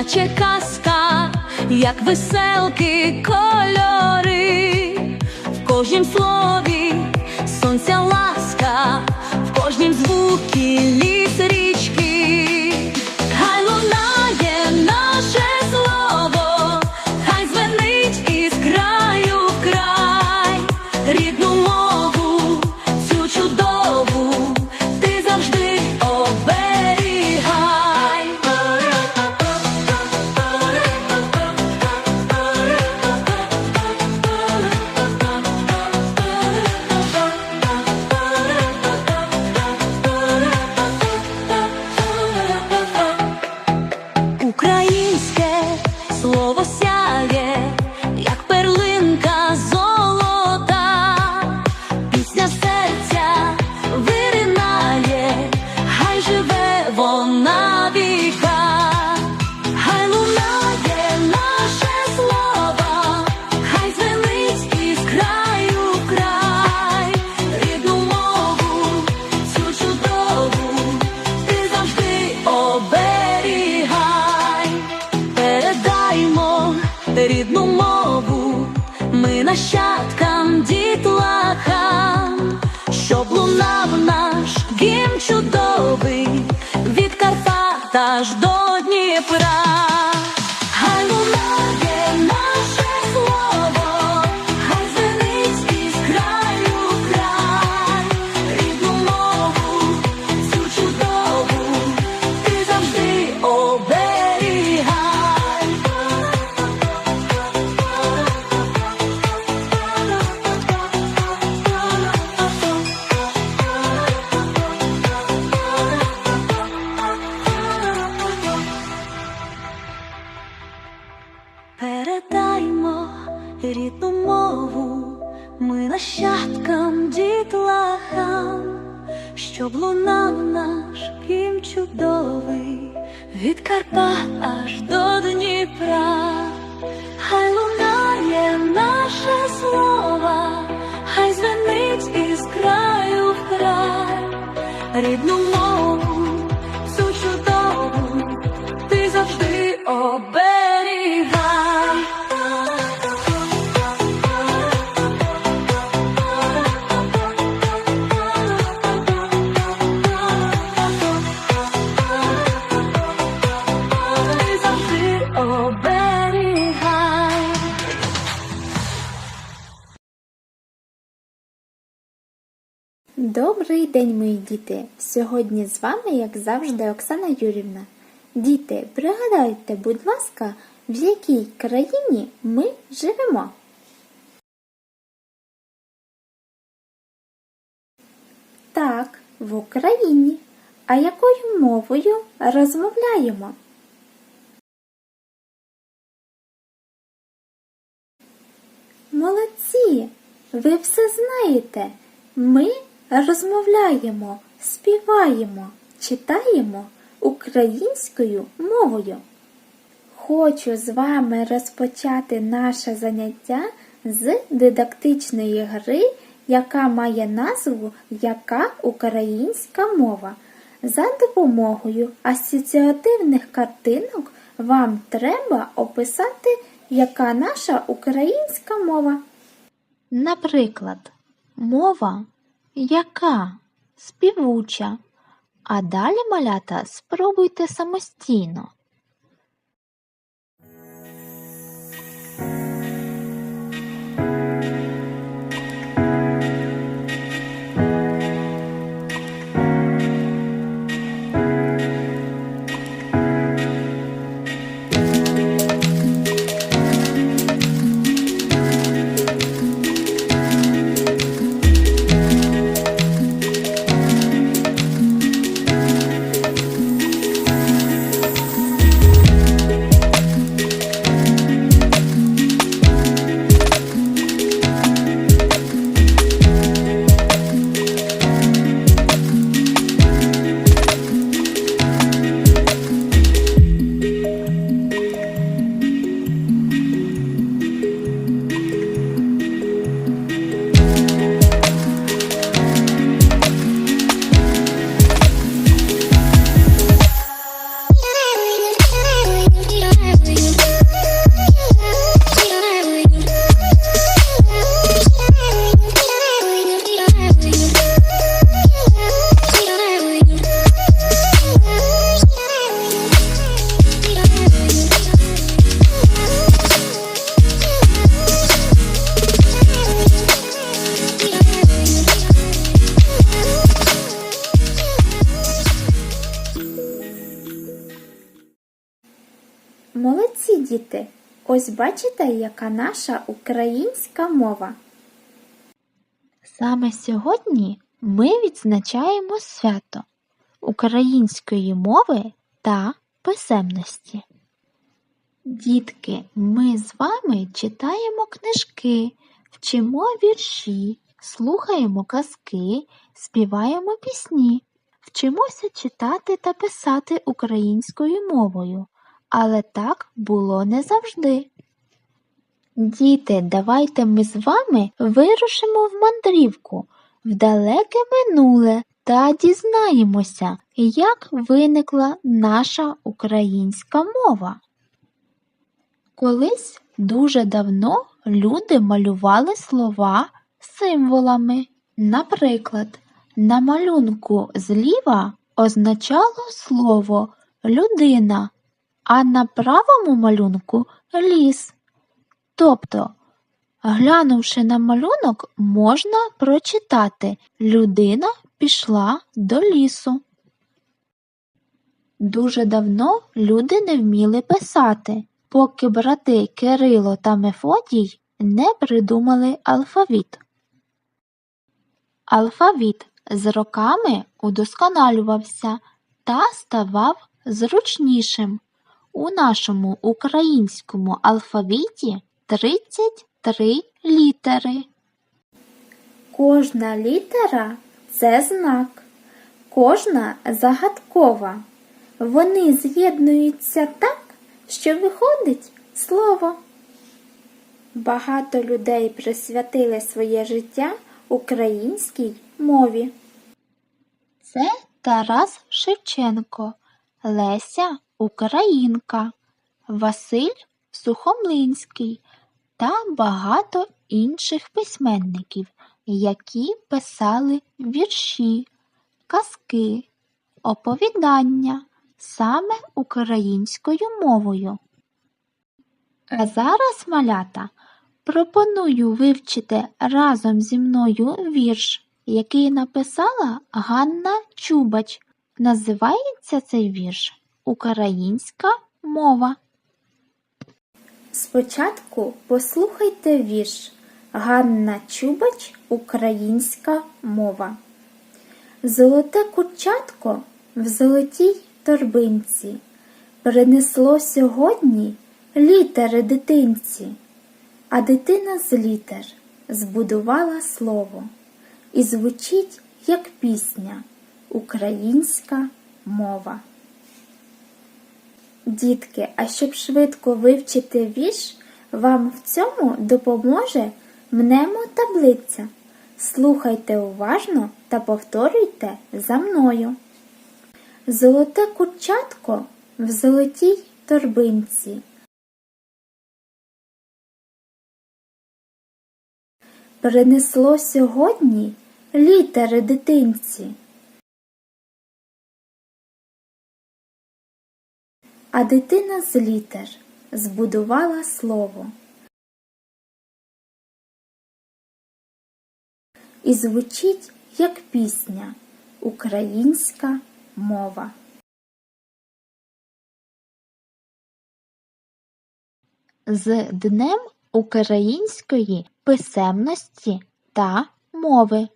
наче казка, як веселки кольори, в кожнім слові сонця ласка, в кожнім звукі рідну мову, ми нащадкам дітлахам, щоб лунав наш гімн чудовий. Від Карпат аж до Дніпра. Лунав наш гімн чудовий від Карпат аж до Дніпра. Хай лунає наше слово, хай звенить із краю в край, рідну мову, Добрий день, мої діти! Сьогодні з вами, як завжди, Оксана Юрівна. Діти, пригадайте, будь ласка, в якій країні ми живемо? Так, в Україні. А якою мовою розмовляємо? Молодці! Ви все знаєте. Ми розмовляємо, співаємо, читаємо українською мовою. Хочу з вами розпочати наше заняття з дидактичної гри, яка має назву Яка українська мова. За допомогою асоціативних картинок вам треба описати, яка наша українська мова. Наприклад, мова яка співуча. А далі малята спробуйте самостійно. Діти, ось бачите, яка наша українська мова. Саме сьогодні ми відзначаємо свято української мови та писемності. Дітки, ми з вами читаємо книжки, вчимо вірші, слухаємо казки, співаємо пісні, вчимося читати та писати українською мовою, але так було не завжди. Діти, давайте ми з вами вирушимо в мандрівку в далеке минуле та дізнаємося, як виникла наша українська мова. Колись дуже давно люди малювали слова символами. Наприклад, на малюнку зліва означало слово людина, а на правому малюнку ліс. Тобто, глянувши на малюнок, можна прочитати Людина пішла до лісу. Дуже давно люди не вміли писати, поки брати Кирило та Мефодій не придумали алфавіт. Алфавіт з роками удосконалювався та ставав зручнішим. У нашому українському алфавіті 33 літери. Кожна літера це знак, кожна загадкова. Вони з'єднуються так, що виходить слово. Багато людей присвятили своє життя українській мові. Це Тарас Шевченко, Леся Українка, Василь Сухомлинський та багато інших письменників, які писали вірші, казки, оповідання саме українською мовою. А зараз, малята, пропоную вивчити разом зі мною вірш, який написала Ганна Чубач. Називається цей вірш Українська мова. Спочатку послухайте вірш Ганна Чубач Українська мова. Золоте курчатко в золотій торбинці принесло сьогодні літери дитинці, а дитина з літер збудувала слово і звучить як пісня Українська мова. Дітки, а щоб швидко вивчити вірш, вам в цьому допоможе мнемотаблиця. Слухайте уважно та повторюйте за мною. Золоте курчатко в золотій торбинці. Принесло сьогодні літери дитинці. А дитина з літер збудувала слово. І звучить як пісня Українська мова. З Днем української писемності та мови.